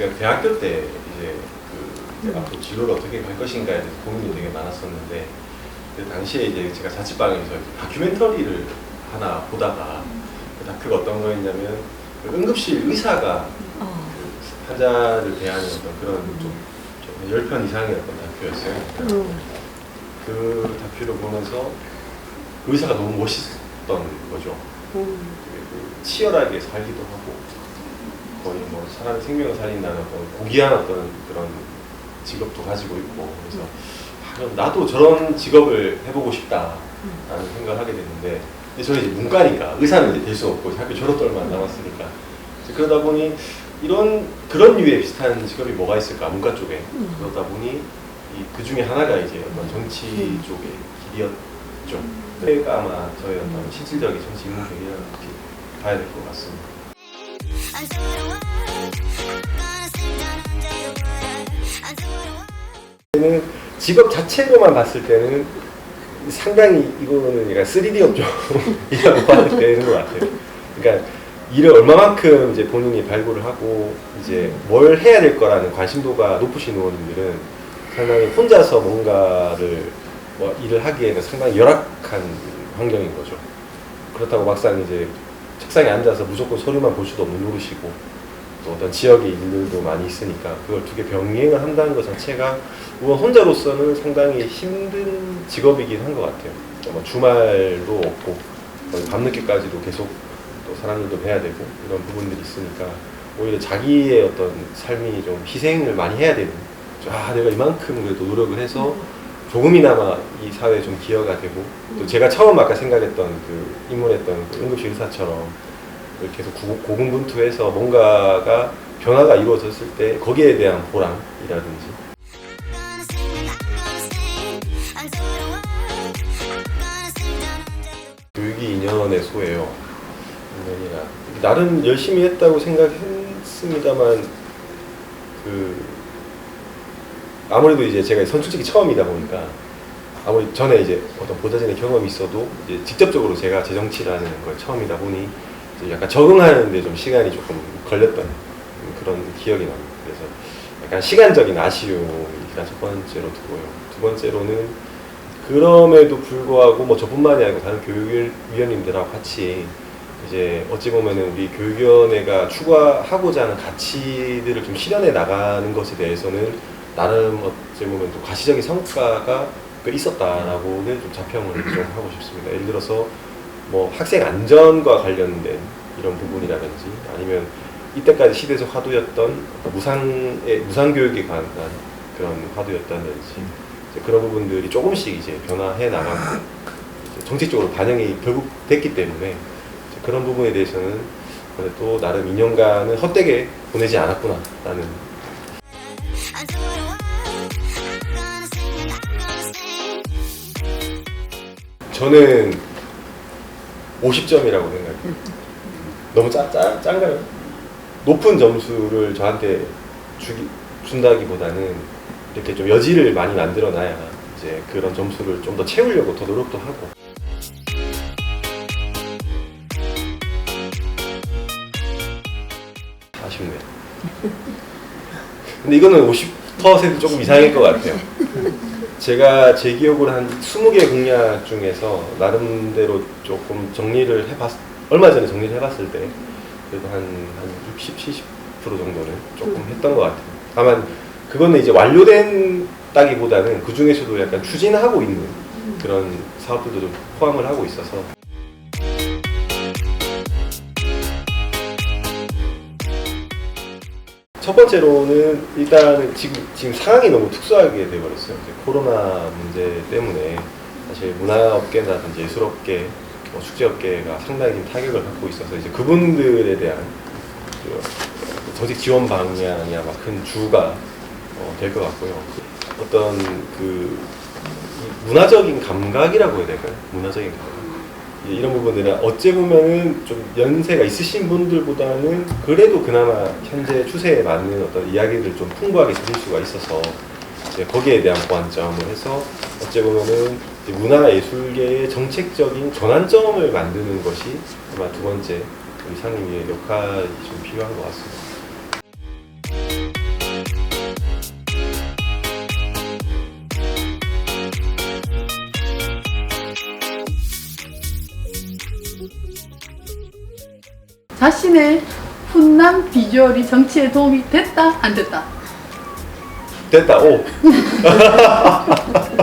제가 대학교 때 이제 그 이제 앞으로 진로를 어떻게 갈 것인가에 대해서 고민이 되게 많았었는데 그 당시에 이제 제가 자취방에서 다큐멘터리를 하나 보다가 그 다큐가 어떤 거였냐면 그 응급실 의사가 어. 그 환자를 대하는 어떤 그런 좀, 좀 10편 이상의 어떤 다큐였어요. 음. 그 다큐를 보면서 그 의사가 너무 멋있었던 거죠. 음. 치열하게 살기도 하고 거의 뭐 사람의 생명을 살린다는 어떤 고귀한 어떤 그런 직업도 가지고 있고 그래서 아, 그럼 나도 저런 직업을 해보고 싶다라는 생각을 하게 됐는데 근데 저는 이제 문과니까 의사는 이제 될 수 없고 학교 졸업도 얼마 안 남았으니까 이제 그러다 보니 이런 그런 류의 비슷한 직업이 뭐가 있을까 문과 쪽에 음. 그러다 보니 이 그 중에 하나가 이제 어떤 정치 음. 쪽의 길이었죠. 그가 아마 저의 어떤 실질적인 정치 인문학이라고 이렇게 봐야 될 것 같습니다. 때는 직업 자체로만 봤을 때는 상당히 이거는 약간 3D 업종이라고 봐도 되는 것 같아요. 그러니까 일을 얼마만큼 이제 본인이 발굴을 하고 이제 뭘 해야 될 거라는 관심도가 높으신 의원님들은 상당히 혼자서 뭔가를 뭐 일을 하기에는 상당히 열악한 환경인 거죠. 그렇다고 막상 이제 책상에 앉아서 무조건 서류만 볼 수도 없는 노릇이고 또 어떤 지역의 일들도 많이 있으니까 그걸 두 개 병행을 한다는 것 자체가 우선 혼자로서는 상당히 힘든 직업이긴 한 것 같아요. 뭐 주말도 없고 밤늦게까지도 계속 또 사람들도 뵈야 되고 이런 부분들이 있으니까 오히려 자기의 어떤 삶이 좀 희생을 많이 해야 되는 아 내가 이만큼 그래도 노력을 해서 조금이나마 이 사회에 좀 기여가 되고 또 제가 처음 아까 생각했던 그 입문했던 그 응급실 의사처럼 계속 고- 고군분투해서 뭔가가 변화가 이루어졌을 때 거기에 대한 보람이라든지 교육이 2년의 소예요. 2년이라 나름 열심히 했다고 생각했습니다만 그 아무래도 이제 제가 선출직이 처음이다 보니까 아무리 전에 이제 어떤 보좌진의 경험이 있어도 이제 직접적으로 제가 재정치라는 걸 처음이다 보니 약간 적응하는데 좀 시간이 조금 걸렸던 그런 기억이 납니다. 그래서 약간 시간적인 아쉬움이 일단 첫 번째로 두고요. 두 번째로는 그럼에도 불구하고 뭐 저뿐만이 아니고 다른 교육위원님들하고 같이 이제 어찌 보면은 우리 교육위원회가 추구하고자 하는 가치들을 좀 실현해 나가는 것에 대해서는 나름 어찌 보면 또 가시적인 성과가 꽤 있었다라고는 좀 자평을 좀 하고 싶습니다. 예를 들어서 뭐 학생 안전과 관련된 이런 부분이라든지 아니면 이때까지 시대적 화두였던 무상의 무상 교육에 관한 그런 화두였다든지 이제 그런 부분들이 조금씩 이제 변화해 나가고 이제 정책적으로 반영이 결국 됐기 때문에 이제 그런 부분에 대해서는 그래도 나름 2년간은 헛되게 보내지 않았구나라는. 저는 50점이라고 생각해요. 너무 짜, 짜, 짠가요? 높은 점수를 저한테 주기, 준다기보다는 이렇게 좀 여지를 많이 만들어 놔야 이제 그런 점수를 좀 더 채우려고 더 노력도 하고. 아쉽네요. 근데 이거는 50% 조금 이상일 것 같아요. 제가 제 기억으로 한 20개 공약 중에서 나름대로 조금 정리를 해봤, 얼마 전에 정리를 해봤을 때 그래도 한, 한 60, 70% 정도는 조금 했던 것 같아요. 다만 그거는 이제 완료된 따기보다는 그 중에서도 약간 추진하고 있는 그런 사업들도 좀 포함을 하고 있어서 첫 번째로는 일단은 지금 지금 상황이 너무 특수하게 돼버렸어요. 이제 코로나 문제 때문에 사실 문화업계라든지 예술업계, 뭐 축제업계가 상당히 지금 타격을 받고 있어서 이제 그분들에 대한 그 정책 지원 방향이 아마 큰 주가 어, 될것 같고요. 어떤 그이 문화적인 감각이라고 해야 될까요? 문화적인 감각. 이제 이런 부분들은 어찌 보면은 좀 연세가 있으신 분들보다는 그래도 그나마 현재 추세에 맞는 어떤 이야기를 좀 풍부하게 드릴 수가 있어서 이제 거기에 대한 보완점을 해서 어찌 보면은 문화예술계의 정책적인 전환점을 만드는 것이 아마 두 번째 우리 상임위의 역할이 좀 필요한 것 같습니다. 자신의 훈남 비주얼이 정치에 도움이 됐다 안 됐다? 됐다, 오.